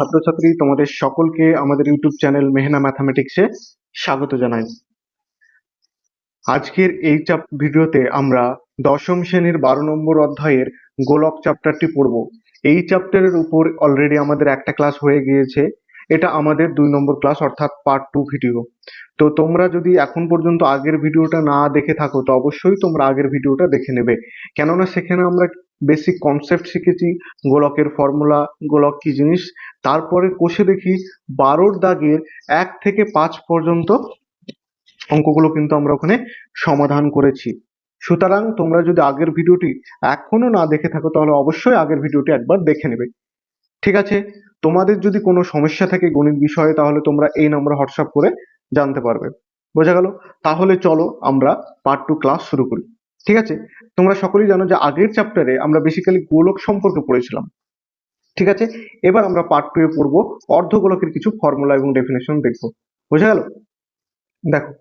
ছাত্রছাত্রী, তোমাদের সকলকে আমাদের ইউটিউব চ্যানেল মেহনা ম্যাথামেটিক্সে স্বাগত জানাই। আজকের এই চাপ ভিডিওতে আমরা দশম শ্রেণির বারো নম্বর অধ্যায়ের গোলক চ্যাপ্টারটি পড়ব। এই চ্যাপ্টারের উপর অলরেডি আমাদের একটা ক্লাস হয়ে গিয়েছে। এটা আমাদের দুই নম্বর ক্লাস, অর্থাৎ পার্ট টু ভিডিও তো তোমরা যদি এখন পর্যন্ত আগের ভিডিওটা না দেখে থাকো, তো অবশ্যই তোমরা আগের ভিডিওটা দেখে নেবে। কেননা সেখানে আমরা বেসিক কনসেপ্ট শিখেছি, গোলকের ফর্মুলা গোলক কি জিনিস, তারপরে কষে দেখি বারোর দাগের এক থেকে পাঁচ পর্যন্ত অঙ্কগুলো কিন্তু আমরা ওখানে সমাধান করেছি। সুতরাং তোমরা যদি আগের ভিডিওটি এখনও না দেখে থাকো, তাহলে অবশ্যই আগের ভিডিওটি একবার দেখে নেবে। ঠিক আছে? তোমাদের যদি কোনো সমস্যা থাকে গণিত বিষয়ে, তাহলে তোমরা এই নম্বরে হোয়াটসঅ্যাপ করে জানতে পারবে। বোঝা গেল? তাহলে চলো আমরা পার্ট টু ক্লাস শুরু করি। ঠিক আছে? তোমরা সকলেই জানো যে আগের চ্যাপ্টারে আমরা বেসিক্যালি গোলক সম্পর্কে পড়েছিলাম। ঠিক আছে? এবার আমরা পার্ট টু এ পড়ব, অর্ধগোলকের কিছু ফর্মুলা এবং ডেফিনেশন দেখব। বোঝা গেল? দেখো,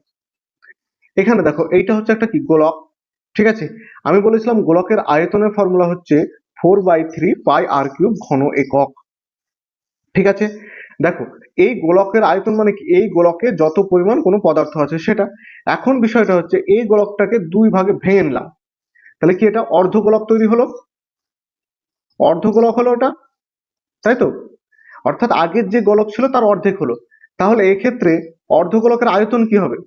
এখানে দেখো, এইটা হচ্ছে একটা কি? গোলক। ঠিক আছে? আমি বলেছিলাম গোলকের আয়তনের ফর্মুলা হচ্ছে four by three pi r cube ঘন একক। ঠিক আছে? দেখো, এই গোলকের আয়তন মানে কি? এই গোলকে যত পরিমাণ কোনো পদার্থ আছে সেটা। এখন বিষয়টা হচ্ছে, এই গোলকটাকে দুই ভাগে ভেঙে নিলাম। তাহলে কি এটা অর্ধগোলক তৈরি হলো? অর্ধগোলক হলো ওটা, তাই তো? অর্থাৎ আগের যে গোলক ছিল তার অর্ধেক হলো। তাহলে এক্ষেত্রে অর্ধগোলকের আয়তন কি হবে?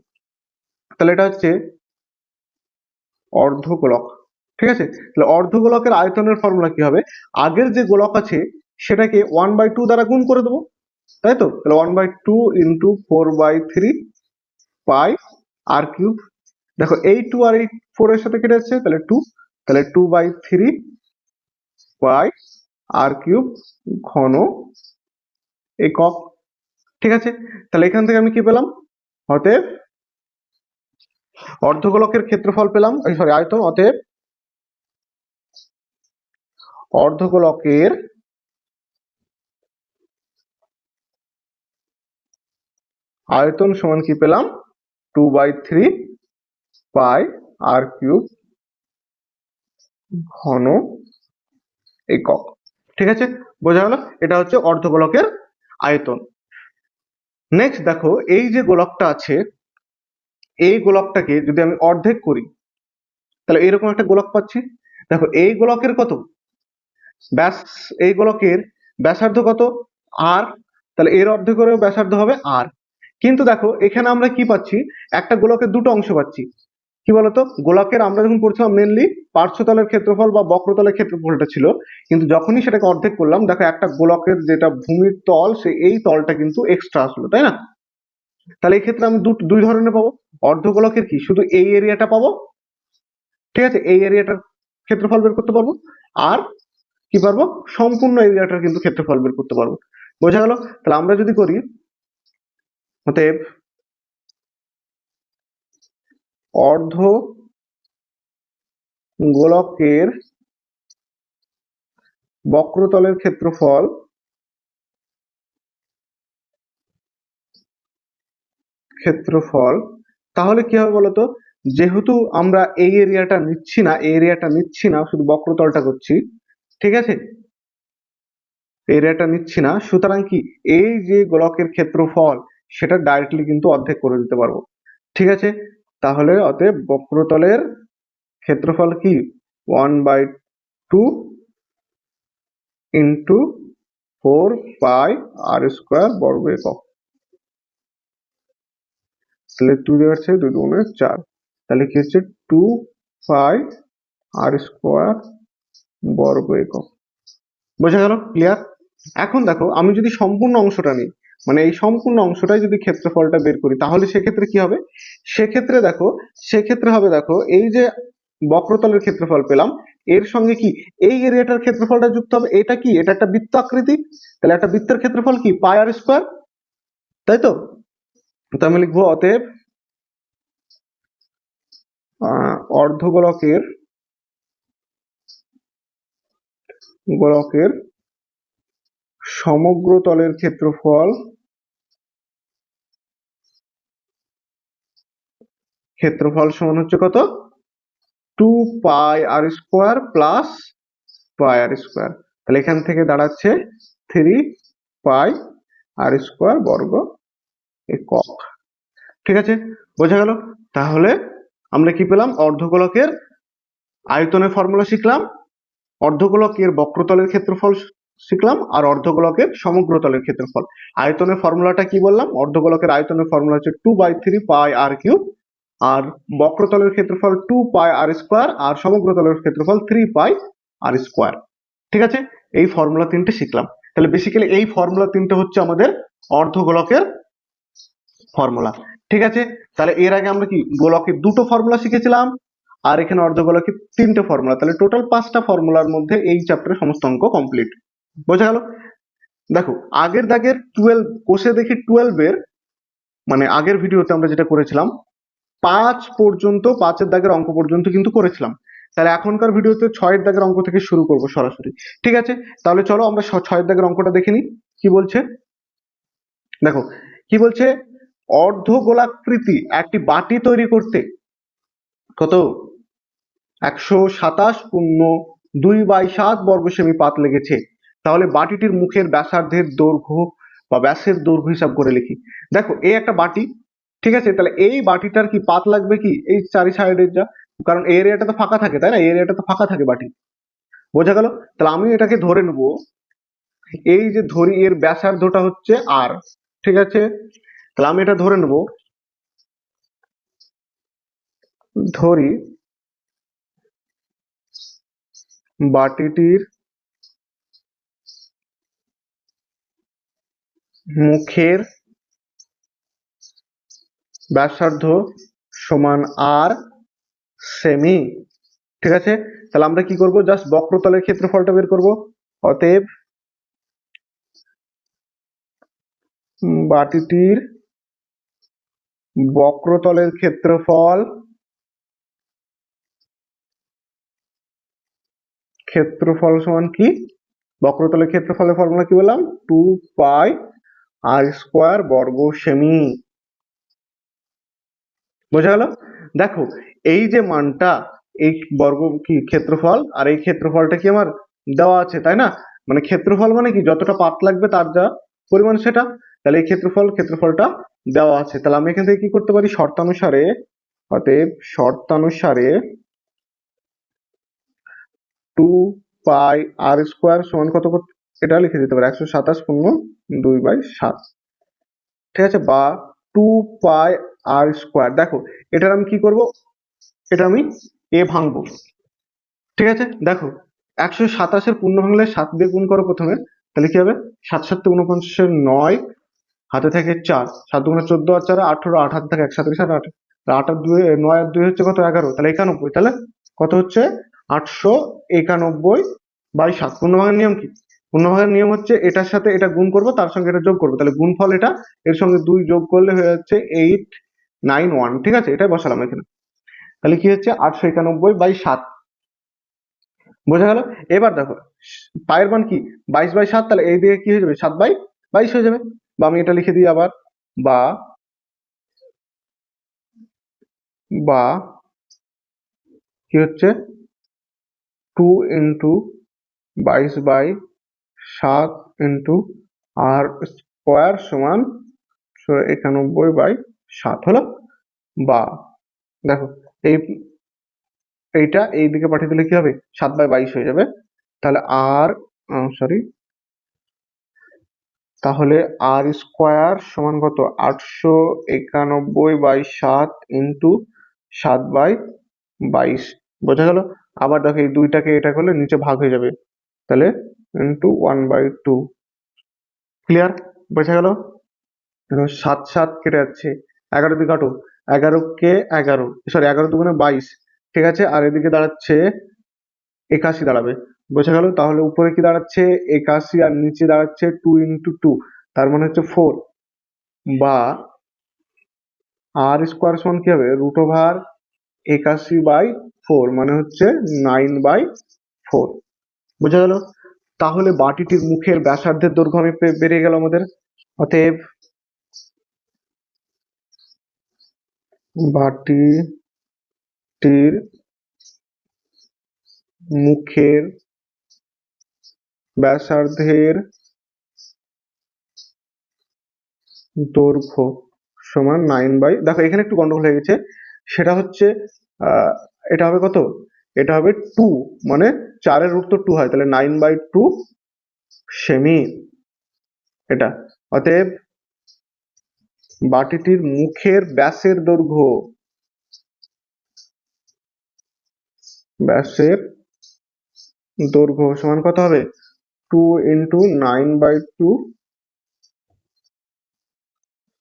তাহলে এটা হচ্ছে অর্ধগোলক, ঠিক আছে? তাহলে অর্ধগোলকের আয়তনের ফর্মুলা কি হবে? আগের যে গোলক আছে, সেটাকে ওয়ান বাই টু দ্বারা গুণ করে দেবো। তাই তো তাহলে one by two into four by three pi r cube দেখো, এই টু আর এই ফোর এর সাথে কেটে যাচ্ছে, তাহলে টু তাহলে two by three pi r cube ঘন একক। ঠিক আছে? তাহলে এখান থেকে আমি কি পেলাম? অতএব অর্ধগোলকের ক্ষেত্রফল পেলাম সরি আয়তন, অতএব অর্ধগোলকের আয়তন সমান কি পেলাম? Two by three pi r cube ঘন একক। ঠিক আছে? বোঝা গেল? এটা হচ্ছে অর্ধগোলকের আয়তন। নেক্সট দেখো, এই যে গোলকটা আছে, এই গোলকটাকে যদি আমি অর্ধেক করি, তাহলে এরকম একটা গোলক পাচ্ছি। দেখো, এই গোলকের কত? ব্যাস, এই গোলকের ব্যাসার্ধ কত? আর তাহলে এর অর্ধেক করেও ব্যাসার্ধ হবে আর কিন্তু দেখো, এখানে আমরা কি পাচ্ছি? একটা গোলকের দুটো অংশ পাচ্ছি। কি বলতো? গোলকের আমরা যখন পড়ছিলাম মেনলি পার্শ্বতলের ক্ষেত্রফল বা বক্রতলের ক্ষেত্রফলটা ছিল, কিন্তু যখনই সেটাকে অর্ধেক করলাম, দেখো একটা গোলকের যেটা ভূমির তল, সে এই তলটা কিন্তু এক্সট্রা আসলো, তাই না? তাহলে এই ক্ষেত্রে আমি দুই ধরনের পাবো। অর্ধগোলকের কি? শুধু এই এরিয়াটা পাবো, ঠিক আছে? এই এরিয়াটার ক্ষেত্রফল বের করতে পারব, আর কি পারব? সম্পূর্ণ এরিয়াটার কিন্তু ক্ষেত্রফল বের করতে পারব। বোঝা গেল? তাহলে আমরা যদি করি অতএব অর্ধ গোলকের বক্রতলের ক্ষেত্রফল ক্ষেত্রফল, তাহলে কি হবে বলতো? যেহেতু আমরা এই এরিয়াটা নিচ্ছি না, এই এরিয়াটা নিচ্ছি না, শুধু বক্রতলটা করছি, ঠিক আছে? এরিয়াটা নিচ্ছি না, সুতরাং কি? এই যে গোলকের ক্ষেত্রফল সেটা ডাইরেক্টলি কিন্তু অর্ধেক করে দিতে পারব। ঠিক আছে? তাহলে অতএব বক্রতলের ক্ষেত্রফল কি? One by two into four pi r square বর্গ একক। তাহলে টু দেওয়া আছে দুই দুগুণে চার। তাহলে কি হচ্ছে? টু পাই আর স্কোয়ার বর্গ একক। বোঝা গেল? ক্লিয়ার এখন দেখো, আমি যদি সম্পূর্ণ অংশটা নিই মানে এই সম্পূর্ণ অংশটাই যদি ক্ষেত্রফলটা বের করি, তাহলে সেক্ষেত্রে কি হবে? সেক্ষেত্রে দেখো, সেক্ষেত্রে হবে দেখো, এই যে বক্রতলের ক্ষেত্রফল পেলাম, এর সঙ্গে কি? এই এরিয়াটার ক্ষেত্রফলটা যুক্ত হবে, এটা কি? এটা একটা বৃত্ত আকৃতি তাহলে একটা বৃত্তের ক্ষেত্রফল কি? Pi r square? তাই তো? আমি লিখব অতএব অর্ধগোলকের, গোলকের সমগ্র তলের ক্ষেত্রফল ক্ষেত্রফল সমান হচ্ছে কত? Two pi r square plus pi r square তাহলে এখান থেকে দাঁড়াচ্ছে থ্রি পাই আর স্কোয়ার বর্গ একক। ঠিক আছে? বোঝা গেল? তাহলে আমরা কি পেলাম? অর্ধগোলকের আয়তনের ফর্মুলা শিখলাম। অর্ধগোলকের বক্রতলের ক্ষেত্রফল শিখলাম আর অর্ধগোলকের সমগ্রতলের ক্ষেত্রফল। আয়তনের ফর্মুলাটা কি বললাম? অর্ধগোলকের আয়তনের ফর্মুলা হচ্ছে two by three pi r cube আর বক্রতলের ক্ষেত্রফল টু পাই আর স্কোয়ার আর সমগ্র সমগ্রতলের ক্ষেত্রফল থ্রি পাই আর স্কোয়ার ঠিক আছে? এই ফর্মুলা তিনটে শিখলাম। তাহলে বেসিক্যালি এই ফর্মুলা তিনটে হচ্ছে আমাদের অর্ধ অর্ধগোলকের ফর্মুলা ঠিক আছে? তাহলে এর আগে আমরা কি গোলকের দুটো ফর্মুলা শিখেছিলাম, আর এখানে অর্ধগোলকের তিনটে ফর্মুলা তাহলে টোটাল পাঁচটা ফর্মুলার মধ্যে এই চ্যাপ্টারের সমস্ত অঙ্ক কমপ্লিট বোঝা গেল? দেখো, আগের দাগের টুয়েলভ কোষে দেখি টুয়েলভের মানে আগের ভিডিওতে আমরা যেটা করেছিলাম পাঁচ পর্যন্ত, পাঁচের দাগের অঙ্ক পর্যন্ত কিন্তু করেছিলাম। তাহলে এখনকার ভিডিওতে ছয়ের দাগের অঙ্ক থেকে শুরু করব সরাসরি। ঠিক আছে? তাহলে চলো আমরা ছয়ের দাগের অঙ্কটা দেখে নিই। কি বলছে? দেখো, কি বলছে? অর্ধ গোলাকৃতি একটি বাটি তৈরি করতে কত? একশো সাতাশ পূর্ণ দুই বাই সাত বর্গ সেমি পাত লেগেছে। তাহলে বাটিটির মুখের ব্যাসার্ধের দৈর্ঘ্য বা ব্যাসের দৈর্ঘ্য হিসাব করে লিখি। দেখো এই একটা বাটি ঠিক আছে? তাহলে এই বাটিটার কি পাত লাগবে কি? এই চারি সাইডের যা, কারণ এরিয়াটা তো ফাঁকা থাকে, তাই না? এরিয়াটা তো ফাঁকা থাকে বাটি। বোঝা গেল? তাহলে আমি এটাকে ধরে নেব। এই যে ধরি, এর ব্যাসার্ধটা হচ্ছে আর ঠিক আছে? তাহলে আমি এটা ধরে নেব। ধরি বাটিটির মুখের ব্যাসার্ধ সমান আর সেমি ঠিক আছে? তাহলে আমরা কি করব? জাস্ট বক্রতলের ক্ষেত্রফলটা বের করব। অতএব বাটিটির বক্রতলের ক্ষেত্রফল ক্ষেত্রফল সমান কি? বক্রতলের ক্ষেত্রফলের ফর্মুলা কি বললাম? টু পাই আর স্কোয়ার বর্গ সেমি বোঝা গেল? দেখো, এই যে মানটা, এই বর্গ কি, ক্ষেত্রফল? আর এই ক্ষেত্রফলটা কি আমার দেওয়া আছে, তাই না? মানে ক্ষেত্রফল মানে কি? যতটা পাত লাগবে তার যা পরিমাণ সেটা। তাহলে এই ক্ষেত্রফল, ক্ষেত্রফলটা দেওয়া আছে। তাহলে আমি এখান থেকে কি করতে পারি? শর্তানুসারে, অতএব শর্তানুসারে টু পাই আর স্কোয়ার সমান কত এটা লিখে দিতে পারি। একশো সাতাশ পূর্ণ দুই বাই সাত। ঠিক আছে? বা টু পাই আর স্কোয়ার দেখো, এটার আমি কি করব? এটা আমি এ ভাঙবো। ঠিক আছে? দেখো, একশো সাতাশের পূর্ণ ভাঙলে সাত দিয়ে গুণ করো প্রথমে, তাহলে কি হবে? সাত সাত উনপঞ্চাশের নয়, হাতে থাকে চার। সাত দুগুণে চোদ্দ আর চার আঠারো আট, হাতে থাকে এক সাত সাত আট। আট আর দুই নয় আর দুই হচ্ছে কত? এগারো। তাহলে একানব্বই। তাহলে কত হচ্ছে? আটশো একানব্বই বাই সাত। পূর্ণভাগের নিয়ম কি? পূর্ণভাগের নিয়ম হচ্ছে এটার সাথে এটা গুণ করব, তার সঙ্গে এটা যোগ করব। তাহলে গুণফল এটা, এর সঙ্গে দুই যোগ করলে হয়ে যাচ্ছে এইট নাইন ওয়ান ঠিক আছে? এটাই বসালাম এখানে। তাহলে কি হচ্ছে? আটশো একানব্বই বাই সাত। বোঝা গেল? এবার দেখো, পায়ের মান কি? বাইশ বাই সাত, তাহলে এই দিকে কি হয়ে যাবে? সাত বাই বাইশ হয়ে যাবে। বা আমি এটা লিখে দিই আবার, বা বা, কি হচ্ছে? টু ইন্টু বাইশ বাই সাত ইন্টু আর স্কোয়ার সমান একানব্বই বাই সাত হলো? বা, দেখো, এই, এইটা এই দিকে পাঠিয়ে দিলে কি হবে? সাত বাই বাইশ হয়ে যাবে। তাহলে আর সরি তাহলে আর স্কোয়ার সমান কত? আটশো একানব্বই বাই সাত ইন্টু সাত বাই বাইশ। বোঝা গেল? আবার দেখো, এই দুইটাকে এটা করলে নিচে ভাগ হয়ে যাবে। তাহলে into one by two. Clear? বোঝা গেল? সাত সাত কেটে যাচ্ছে। এগারো দিয়ে কাটো এগারো কে এগারো সরি এগারো দুগুণে বাইশ। ঠিক আছে? আর এদিকে দাঁড়াচ্ছে, একাশি দাঁড়াবে। বোঝা গেল? তাহলে উপরে কি দাঁড়াচ্ছে? একাশি আর নিচে দাঁড়াচ্ছে টু ইন্টু টু তার মানে হচ্ছে ফোর বা আর স্কোয়ার সমান কি হবে? রুট ওভার একাশি বাই ফোর মানে হচ্ছে নাইন বাই ফোর বোঝা গেল? তাহলে বাটিটির মুখের ব্যাসার্ধের দৈর্ঘ্য আমি বেরিয়ে গেল আমাদের। অতএব বাটিটির মুখের ব্যাসার্ধের দৈর্ঘ্য সমান নাইন বাই দেখো এখানে একটু গন্ডগোল হয়ে গেছে। সেটা হচ্ছে এটা হবে কত? এটা হবে টু মানে চারের রুট তো টু হয়, তাহলে নাইন বাই টু সেমি এটা। অতএব বাটিটির মুখের ব্যাসের দৈর্ঘ্য। ব্যাসের দৈর্ঘ্য সমান কত হবে? Two into nine by two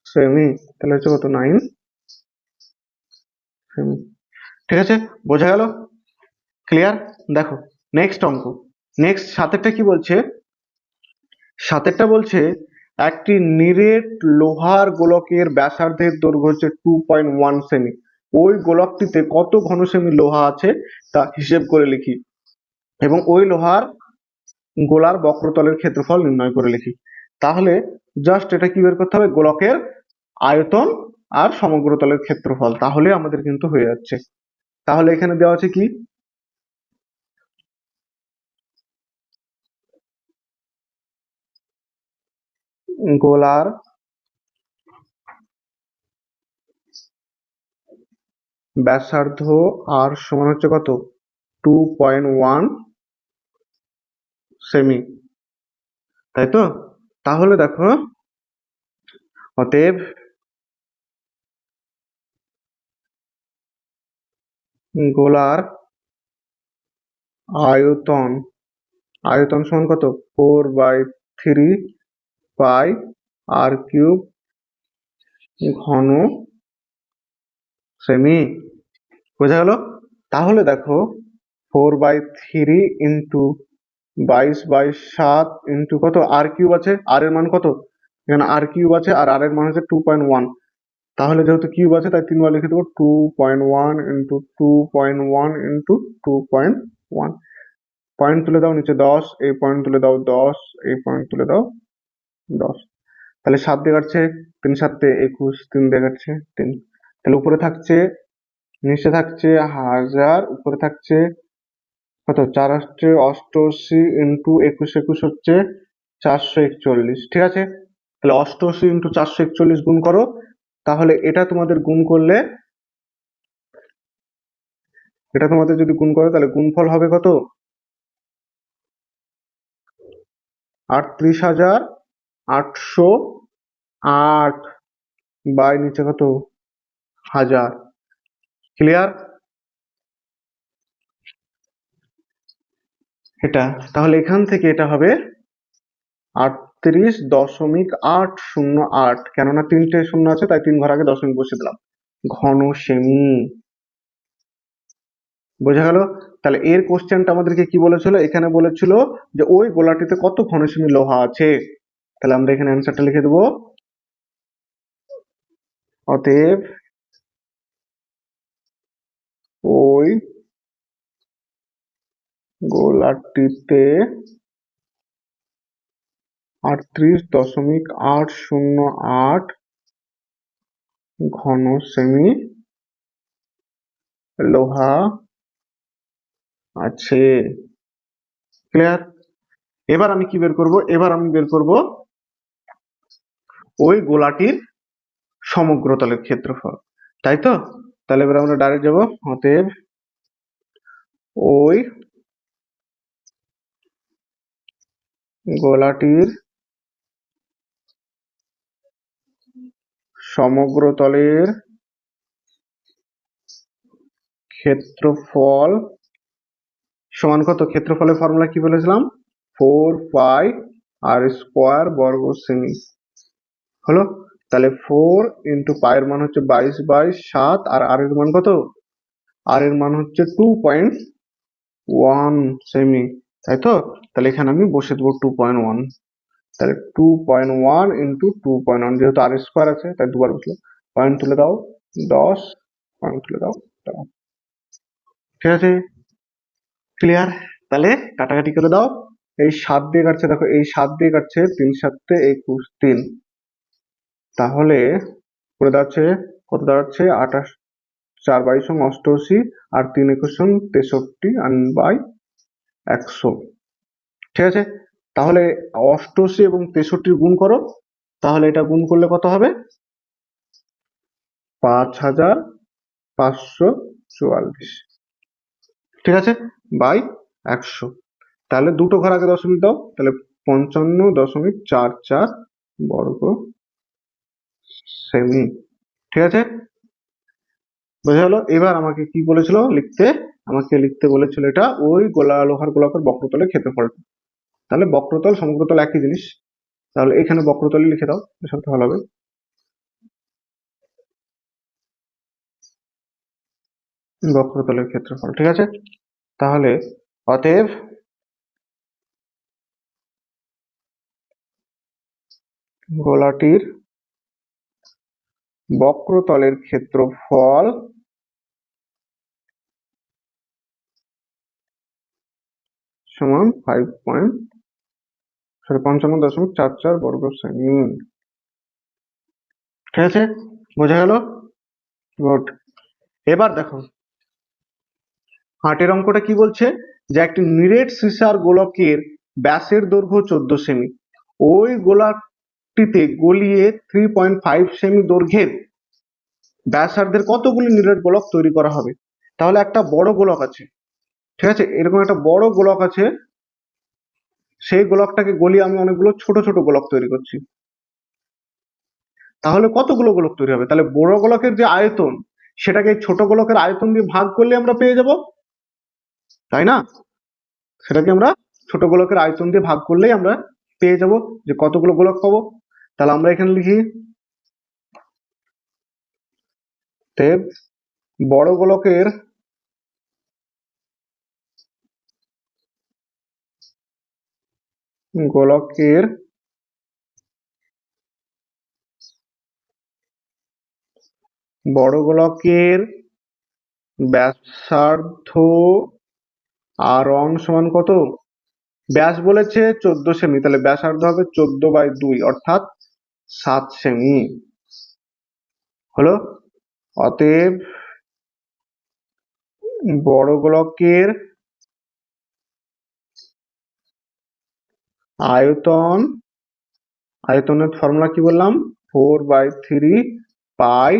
semi তাহলে হচ্ছে কত? নাইন সেমি ঠিক আছে? বোঝা গেল? ক্লিয়ার দেখো নেক্সট অঙ্ক। নেক্সট সাতেরটা কি বলছে? সাতেরটা বলছে একটি নিরেট লোহার গোলকের ব্যাসার্ধের দৈর্ঘ্য হচ্ছে টু পয়েন্ট ওয়ান সেমি ওই গোলকটিতে কত ঘন সেমি লোহা আছে তা হিসেব করে লিখি। এবং ওই লোহার গোলার বক্রতলের ক্ষেত্রফল নির্ণয় করে লিখি। তাহলে জাস্ট এটা কি বের করতে হবে? গোলকের আয়তন আর সমগ্রতলের ক্ষেত্রফল। তাহলে আমাদের কিন্তু হয়ে যাচ্ছে। তাহলে এখানে দেওয়া আছে কি? গোলার ব্যাসার্ধ আর সমান হচ্ছে কত? টু পয়েন্ট ওয়ান সেমি তাই তো? তাহলে দেখো, অতএব গোলার আয়তন আয়তন সমান কত? Four by three pi r cube ঘন সেমি। বোঝা গেল? তাহলে দেখো ফোর বাই থ্রি ইন্টু বাইশ বাই সাত ইন্টু কত? আর কিউব আছে আর এর মান কত? এখানে আর কিউব আছে আর আর এর মান হচ্ছে টু পয়েন্ট ওয়ান তাহলে যেহেতু কিউব আছে, তাই তিনবার লিখে দেবো two point one into two point one into two point one point তুলে দাও নিচে দশ, এই পয়েন্ট তুলে দাও দশ, এই পয়েন্ট তুলে দাও দশ। তাহলে সাত দিয়ে কাটছে তিন, সাতে একুশ, তিন দিয়ে কাটছে তিন। তাহলে উপরে থাকছে, নিচে থাকছে হাজার, উপরে থাকছে কত? চার হচ্ছে অষ্টআশি ইন্টু একুশ একুশ হচ্ছে চারশো একচল্লিশ। ঠিক আছে? তাহলে অষ্টআশি ইন্টু চারশো একচল্লিশ গুণ করো, তাহলে এটা তোমাদের গুণ করলে, এটা তোমাদের যদি গুণ করো, তাহলে গুণফল হবে কত? আটত্রিশ হাজার আটশো আট বাই নিচে কত? হাজার। ক্লিয়ার এটা। তাহলে এখান থেকে এটা হবে আটত্রিশ দশমিক আট শূন্য আট। কেননা তিনটে শূন্য আছে, তাই তিন ঘর আগে দশমিক বসে দিলাম। ঘন সেমি। বোঝা গেল? তাহলে এর কোশ্চেনটা আমাদেরকে কি বলেছিল? এখানে বলেছিল যে ওই গোলাটিতে কত ঘন সেমি লোহা আছে? তাহলে আমরা এখানে অ্যান্সারটা লিখে দেবো। অতএব ওই গোলাটিতে আটত্রিশ দশমিক আট শূন্য আট ঘন সেমি লোহা আছে। ক্লিয়ার এবার আমি কি বের করব? এবার আমি বের করব ওই গোলাটির সমগ্র তলের ক্ষেত্রফল। তাই তো? তাহলে এবার আমরা ডাইরেক্ট যাব অতএব ওই গোলাটির সমগ্র তলের ক্ষেত্রফল সমান কত? ক্ষেত্রফলের ফর্মুলা কি বলেছিলাম? ফোর পাই আর স্কোয়ার বর্গ সেমি হলো? তাহলে ফোর ইন্টু পায়ের মান হচ্ছে বাইশ বাই সাত, আর আর এর মান কত? আর এর মান হচ্ছে টু পয়েন্ট ওয়ান সেমি তাই তো? তাহলে এখানে আমি বসে দেবো টু পয়েন্ট ওয়ান তাহলে two point one into two point one যেহেতু আর স্কোয়ার আছে, তাই দুবার বসল। পয়েন্ট তুলে দাও, দশ পয়েন্ট তুলে দাও দাও। ঠিক আছে? ক্লিয়ার তাহলে কাটাকাটি করে দাও। এই সাত দিয়ে কাটছে, দেখো, এই সাত দিয়ে কাটছে, তিন সাতে একুশ, তিন। তাহলে করে দাঁড়াচ্ছে, কত দাঁড়াচ্ছে? আঠাশ, চার বাইশ অষ্টআশি আর তিন একুশ তেষট্টি আর বাই একশো। ঠিক আছে? তাহলে অষ্টআশি এবং তেষট্টির গুণ করো। তাহলে এটা গুণ করলে কত হবে? পাঁচ হাজার পাঁচশো চুয়াল্লিশ। ঠিক আছে? বাই একশো। তাহলে দুটো ঘর আগে দশমিক দাও। তাহলে পঞ্চান্ন দশমিক চার চার বর্গ সেমি ঠিক আছে? বোঝা গেল? এবার আমাকে কি বলেছিল? লিখতে? আমাকে লিখতে বলেছিল এটা, ওই গোলা লোহার গোলাপের বক্রতলের ক্ষেত্রফল তাহলে বক্রতল, সমগ্রতল একই জিনিস। তাহলে এখানে বক্রতলই লিখে দাও সবটা ভালো হবে। বক্রতলের ক্ষেত্রফল, ঠিক আছে? তাহলে অতএব গোলাটির বক্রতলের ক্ষেত্রফল সমান ফাইভ পয়েন্ট সরি পঞ্চান্ন দশমিক চার চার বর্গ সেমি। ঠিক আছে? বোঝা গেল? গুড এবার দেখো। হাটের অঙ্কটা কি বলছে? যে একটি নিরেট সিসার গোলকের ব্যাসের দৈর্ঘ্য চোদ্দ সেমি। ওই গোলাটিতে গলিয়ে থ্রি পয়েন্ট ফাইভ সেমি দৈর্ঘ্যের ব্যাসার্ধের কতগুলি নিরেট গোলক তৈরি করা হবে? তাহলে একটা বড় গোলক আছে। ঠিক আছে? এরকম একটা বড় গোলক আছে, সেই গোলকটাকে গলিয়ে আমি অনেকগুলো ছোট ছোট গোলক তৈরি করছি। তাহলে কতগুলো গোলক তৈরি হবে? তাহলে বড় গোলকের যে আয়তন, সেটাকে ছোট গোলকের আয়তন দিয়ে ভাগ করলে আমরা পেয়ে যাব? তাই না? সেটাকে আমরা ছোট গোলকের আয়তন দিয়ে ভাগ করলেই আমরা পেয়ে যাব যে কতগুলো গোলক পাবো। তাহলে আমরা এখানে লিখি তেব বড় গোলকের গোলকের বড় গোলকের ব্যাসার্ধ আর অন সমান কত? ব্যাস বলেছে চোদ্দ সেমি, তাহলে ব্যাসার্ধ হবে চোদ্দ বাই দুই, অর্থাৎ সাত সেমি হলো? অতএব বড় গোলকের আয়তন, আয়তনের ফর্মুলা কি বললাম? Four by three pi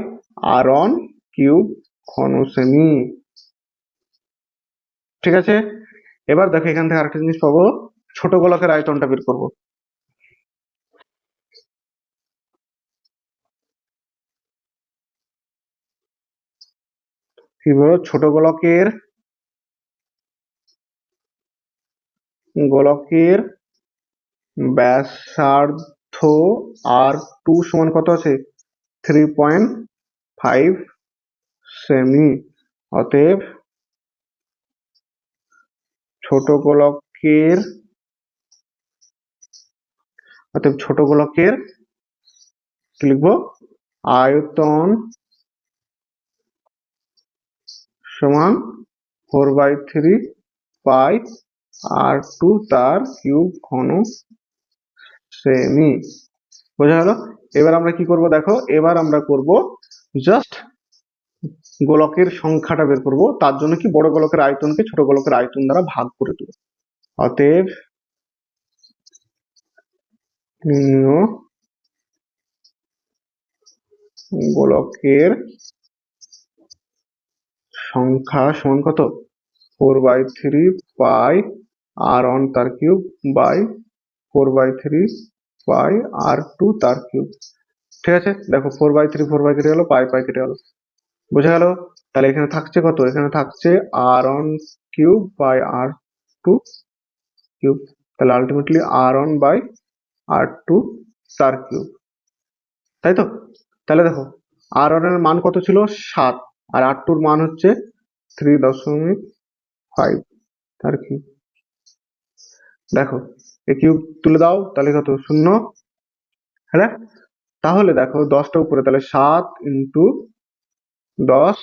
r one cube ঘন সেমি ঠিক আছে? এবার দেখো এখান থেকে আরেকটা জিনিস পাবো। ছোট গোলকের আয়তনটা বের করব। ছোট গোলকের গোলকের ব্যাসার্ধ আর টু সমান কত আছে? থ্রি পয়েন্ট ফাইভ সেমি অতএব ছোট গোলকের, অতএব ছোট গোলকের কি লিখব? আয়তন সমান four by three pi r two তার কিউব ঘন সেমি বোঝা গেল? এবার আমরা কি করব দেখো? এবার আমরা করব জাস্ট গোলকের সংখ্যাটা বের করব। তার জন্য কি বড় গোলকের আয়তনকে ছোট গোলকের আয়তন দ্বারা ভাগ করে দেব। অতএব গোলকের সংখ্যা সমান কত? Four by three pi r one তার cube by four by three pi r two তার কিউব ঠিক আছে? দেখো four by three four by কেটে গেলো পাই পাই কেটে গেলো। বোঝা গেল? তাহলে এখানে থাকছে কত? এখানে থাকছে r one cube by r two cube তাহলে ultimately r one by r two তার কিউব তাই তো? তাহলে দেখো আর অন এর মান কত ছিল? সাত। আর আর টুর মান হচ্ছে থ্রি দশমিক ফাইভ তার কিউব দেখো এ কিউব তুলে দাও, তাহলে কত? শূন্য। হ্যাঁ? তাহলে দেখো, দশটা উপরে, তাহলে সাত ইন্টু দশ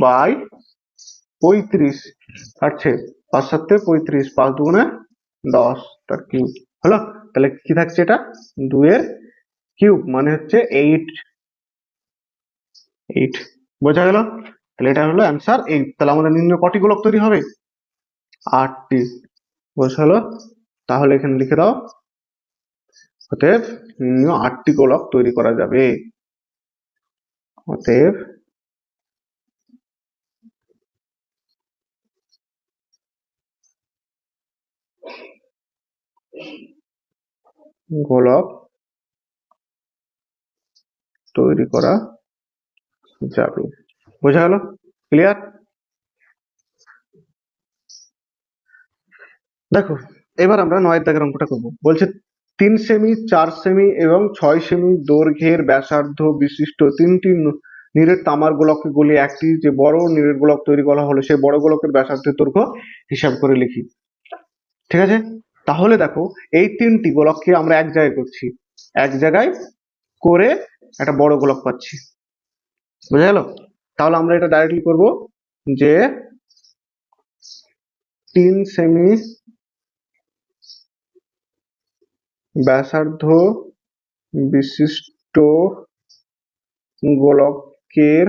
বাই পঁয়ত্রিশ। আছে পাঁচ সাতে পঁয়ত্রিশ, পাঁচ দুগুণে দশ। তার কিউব হলো? তাহলে কি থাকছে এটা? দুয়ের কিউব মানে হচ্ছে এইট এইট বোঝা গেল? তাহলে এটা হলো অ্যান্সার এই তাহলে আমাদের নিম্ন কটি গোলক তৈরি হবে? আটটি। বোঝা হলো তাহলে এখানে লিখে দাও। অতএব নিম্ন আটটি গোলক তৈরি করা যাবে। অতএব গোলক তৈরি করা যাবে বোঝা গেল? ক্লিয়ার দেখো, এবার আমরা নয়ের দাগের অঙ্কটা করব। বলছে তিন সেমি চার সেমি এবং ছয় সেমি দৈর্ঘ্যের ব্যাসার্ধ বিশিষ্ট তিনটি নিরেট তামার গোলককে গুলি একটি যে বড় নিরেট গোলক তৈরি করা হলো, সেই বড় গোলকের ব্যাসার্ধের দৈর্ঘ্য হিসাব করে লিখি। ঠিক আছে? তাহলে দেখো, এই তিনটি গোলককে আমরা এক জায়গায় করছি। এক জায়গায় করে একটা বড় গোলক পাচ্ছি। বোঝা গেল? তাহলে আমরা এটা ডাইরেক্টলি করব যে তিন সেমি ব্যাসার্ধ বিশিষ্ট গোলকের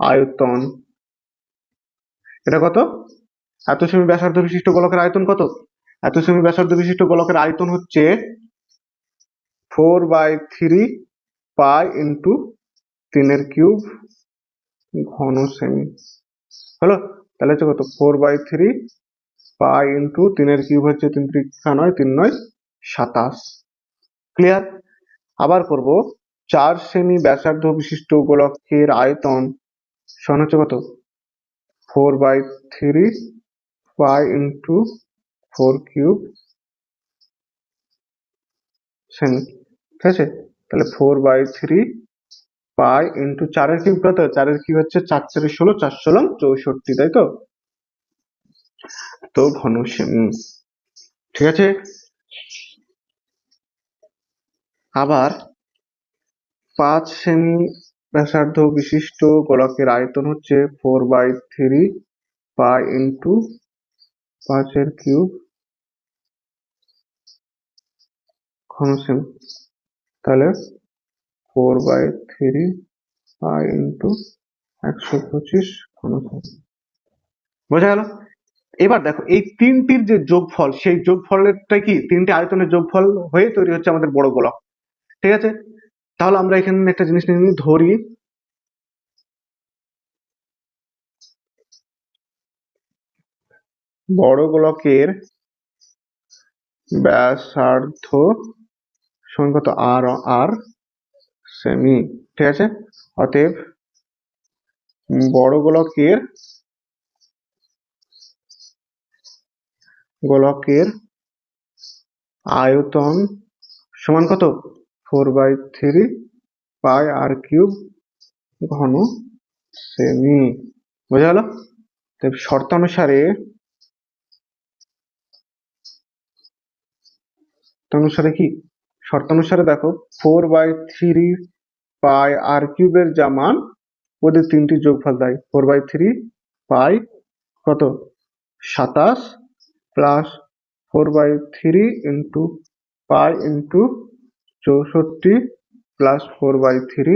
আয়তন। এটা কত? এত সেমি ব্যাসার্ধ বিশিষ্ট গোলকের আয়তন কত? এত সেমি ব্যাসার্ধ বিশিষ্ট গোলকের আয়তন হচ্ছে four by three pi into তিনের কিউব ঘন সেমি হলো? তাহলে হচ্ছে কত? Four by three pi into তিনের কিউব হচ্ছে তিন ত্রিকা নয়, তিন নয় সাতাশ। ক্লিয়ার? আবার করব। চার সেমি ব্যাসার্ধ বিশিষ্ট গোলকের আয়তন সমান হচ্ছে কত? Four by three pi into four cube semi ঠিক আছে? তাহলে four by three pi into চারের কিউব কত? চারের কিউব হচ্ছে চার চারে ষোলো, চার ষোলো চৌষট্টি, তাই তো? তো ঘন ঠিক আছে? আবার পাঁচ সেমি ব্যাসার্ধ বিশিষ্ট গোলকের আয়তন হচ্ছে four by three pi into পাঁচের কিউব ঘন সেমি তাহলে four by three pi into একশো পঁচিশ বোঝা গেল? এবার দেখো, এই তিনটির যে যোগফল, সেই যোগফলেরটা কি? তিনটি আয়তনের যোগফল হয়ে তৈরি হচ্ছে আমাদের বড় গোলক। ঠিক আছে? তাহলে আমরা এখানে একটা জিনিস নিয়ে ধরি। বড় গোলকের ব্যাসার্ধ কত আর আর সেমি ঠিক আছে? অতএব বড় গোলকের গোলকের আয়তন সমান কত? Four by three pi r cube ঘন সেমি বোঝা গেল? তাই শর্তানুসারে শর্তানুসারে কি? শর্তানুসারে দেখো four by three pi r কিউবের যা মান, ওদের তিনটি যোগফল দেয় ফোর বাই থ্রি পাই কত? সাতাশ plus four by three into pi into চৌষট্টি plus four by three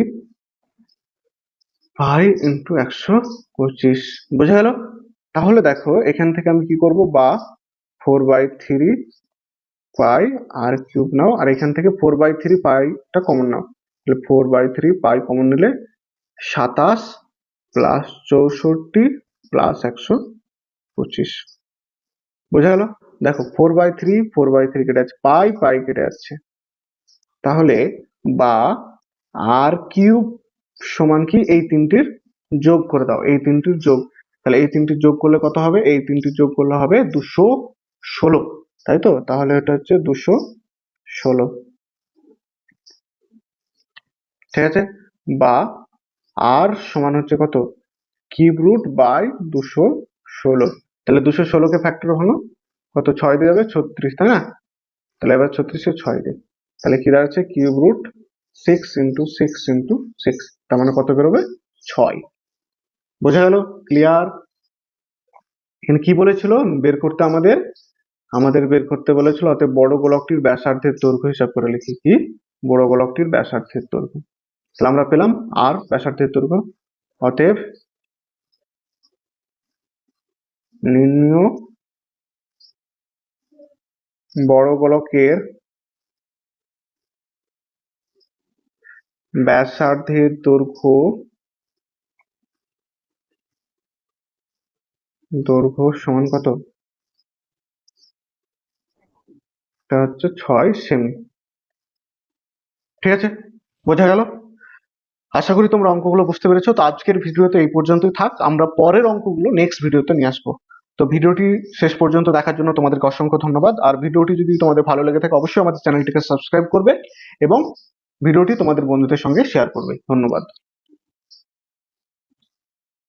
pi into একশো পঁচিশ। বোঝা গেল? তাহলে দেখো, এখান থেকে আমি কি করব? বা four by three pi r cube নাও, আর এখান থেকে ফোর বাই থ্রি পাইটা কমন নাও। তাহলে four by three pi common নিলে সাতাশ প্লাস চৌষট্টি প্লাস একশো পঁচিশ। বোঝা গেল? দেখো four by three four by three কেটে যাচ্ছে পাই পাই কেটে যাচ্ছে। তাহলে বা আর কিউব সমান কি? এই তিনটির যোগ করে দাও, এই তিনটির যোগ। তাহলে এই তিনটির যোগ করলে কত হবে? এই তিনটির যোগ করলে হবে দুশো ষোলো। তাই তো? তাহলে এটা হচ্ছে দুশো ষোলো। ঠিক আছে? বা আর সমান হচ্ছে কত? কিউব রুট বাই দুশো ষোলো। তাহলে দুশো ষোলোকে ফ্যাক্টর হলো? কত? ছয় দিয়ে যাবে ছত্রিশ, তাই না? তাহলে এবার ছত্রিশে ছয় দিয়ে তাহলে কি দাঁড়াচ্ছে? Cube root six into six into six তার মানে কত বেরোবে? ছয়। বোঝা গেল? ক্লিয়ার এখানে কি বলেছিল? বের করতে আমাদের? আমাদের বের করতে বলেছিল, অতএব বড় গোলকটির ব্যাসার্ধের দৈর্ঘ্য হিসাব করে লিখি কি? বড় গোলকটির ব্যাসার্ধের দৈর্ঘ্য। তাহলে আমরা পেলাম আর ব্যাসার্ধের দৈর্ঘ্য। অতএব নিম্ন বড় গোলকের ব্যাসার্ধের দৈর্ঘ্য দৈর্ঘ্য সমান কত? এটা হচ্ছে ছয় সেমি। ঠিক আছে? বোঝা গেল? আশা করি তোমরা অঙ্কগুলো বুঝতে পেরেছ। তো আজকের ভিডিওতে এই পর্যন্তই থাক। আমরা পরের অঙ্কগুলো নেক্সট ভিডিওতে নিয়ে আসব। তো ভিডিওটি শেষ পর্যন্ত দেখার জন্য তোমাদেরকে অসংখ্য ধন্যবাদ। আর ভিডিওটি যদি তোমাদের ভালো লেগে থাকে, অবশ্যই আমাদের চ্যানেলটিকে সাবস্ক্রাইব করবে এবং ভিডিওটি তোমাদের বন্ধুদের সঙ্গে শেয়ার করবে। ধন্যবাদ।